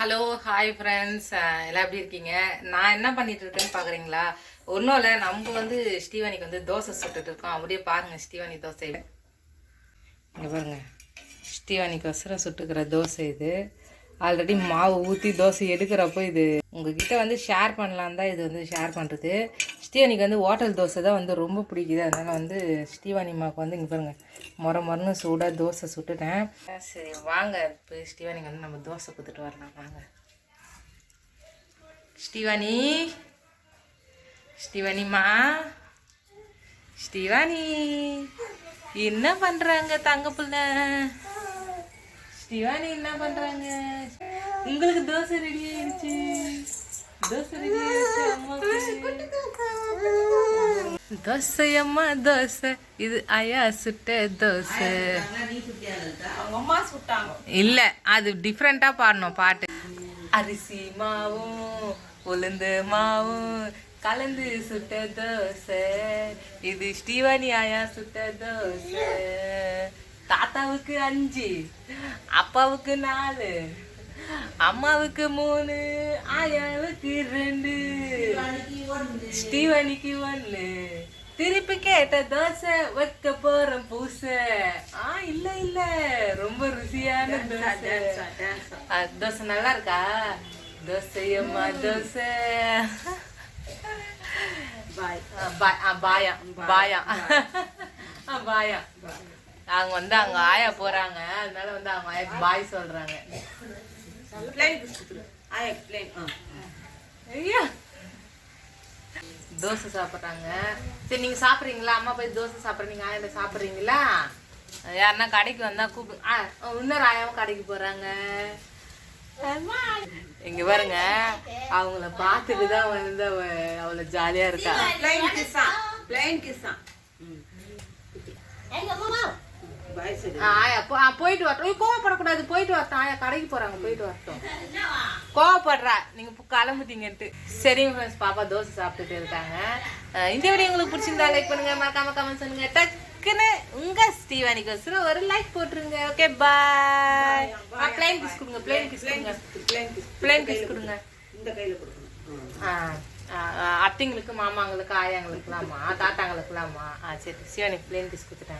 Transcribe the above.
Hello hi friends எல்லாம் எப்படி இருக்கீங்க? நான் என்ன பண்ணிட்டு இருக்கேன்னு பார்க்குறீங்களா ஒன்றும் இல்லை நம்ம வந்து ஸ்ரீவானிக்கு வந்து தோசை சுட்டுட்டு இருக்கோம். அப்படியே பாருங்க ஸ்ரீவானி தோசை. இங்கே பாருங்க ஸ்ரீவானிக்கு ஒசரம் சுட்டுக்கிற தோசை இது. ஆல்ரெடி மாவு ஊற்றி தோசை எடுக்கிறப்போ இது உங்ககிட்ட வந்து ஷேர் பண்ணலாம் தான் இது வந்து ஷேர் பண்ணுறது ஸ்ரீவானிக்கு வந்து ஹோட்டல் தோசை தான் வந்து ரொம்ப பிடிக்குது. அதனால் வந்து ஸ்ரீவானி அம்மாவுக்கு வந்து இங்கே பாருங்கள் முறை முறைன்னு சூடாக தோசை சுட்டுட்டேன். சரி வாங்க. இப்போ ஸ்ரீவானிக்கு வந்து நம்ம தோசை கொடுத்துட்டு வரலாம். வாங்க. ஸ்டீவானி ஸ்டீவானிம்மா ஸ்டீவானி என்ன பண்ணுறாங்க தங்க பிள்ள? ஸ்டீவானி என்ன பண்ணுறாங்க உங்களுக்கு தோசை ரெடி ஆயிடுச்சு. தோசை ரெடி ஆயிடுச்சு அம்மாவுக்கு. தோசை அம்மா தோசை இது ஐயா சுட்ட தோசை. இல்ல அது டிஃப்ரெண்டா பாடணும் பாட்டு. அரிசி மாவும் உளுந்து மாவும் கலந்து சுட்ட தோசை. இது ஸ்ரீவாணி ஆயா சுட்ட தோசை. தாத்தாவுக்கு அஞ்சு அப்பாவுக்கு நாலு அம்மாவுக்கு மூணு ஆயாவுக்கு ரெண்டு. ஸ்ரீவாணிக்கு ஒண்ணு திருப்பி கேட்ட தோசை வைக்க போறோம் பூசை ஆ இல்ல இல்ல ரொம்ப ருசியான தோசை. தோசை நல்லா இருக்கா? தோசை அம்மா தோசை. பாயா. பாயா ஆ, பாயா அவங்க வந்து அவங்க ஆயா போறாங்க. அதனால வந்து அவங்க ஆயா பாய் சொல்றாங்க. ஐயா. தோசை சாப்பிட்றாங்க. சரி நீங்க சாப்பிட்றீங்களா? அம்மா போய் தோசை சாப்பிட்றீங்க ஆயா சாப்பிட்றீங்களா? யாருன்னா கடைக்கு வந்தா கூப்பிடு ஆ இன்னொரு ஆயாவும் கடைக்கு போறாங்க. இங்க பாருங்க அவங்கள பார்த்துட்டு தான் வந்து அவ அவளை ஜாலியா இருக்கா. ஆ, ஆயா போ- ஆ, போயிட்டு வரட்டும். கோவப்படக்கூடாது. போயிட்டு வரட்டும். ஆயா கடைக்கு போறாங்க. போயிட்டு வரட்டும். கோவப்படுறா. நீங்க கிளம்புட்டீங்கன்ட்டு சரிங்க ஃப்ரெண்ட்ஸ் பாப்பா தோசை சாப்பிட்டுட்டு இருக்காங்க. இந்த வீடியோ உங்களுக்கு பிடிச்சிருந்தா லைக் பண்ணுங்க. மறக்காம கமெண்ட் பண்ணுங்க டக்குன்னு உங்க ஸ்ரீவானிக்கு வசரம் ஒரு லைக் போட்டுருங்க. ஓகே பாய் பிளைன் கிஸ் கொடுங்க. பிளைன் கிஸ் கொடுங்க. பிளைன் கிஸ் கொடுங்க. இந்த கையில கொடுக்கணும். ஆ, அத்தைங்களுக்கு மாமாங்களுக்கு ஆயாங்களுக்குலாமா தாத்தாங்களுக்குலாமா? ஆ சரி சிவானிக்கு பிளைன் கிஸ் கொடுத்துட்டாங்க.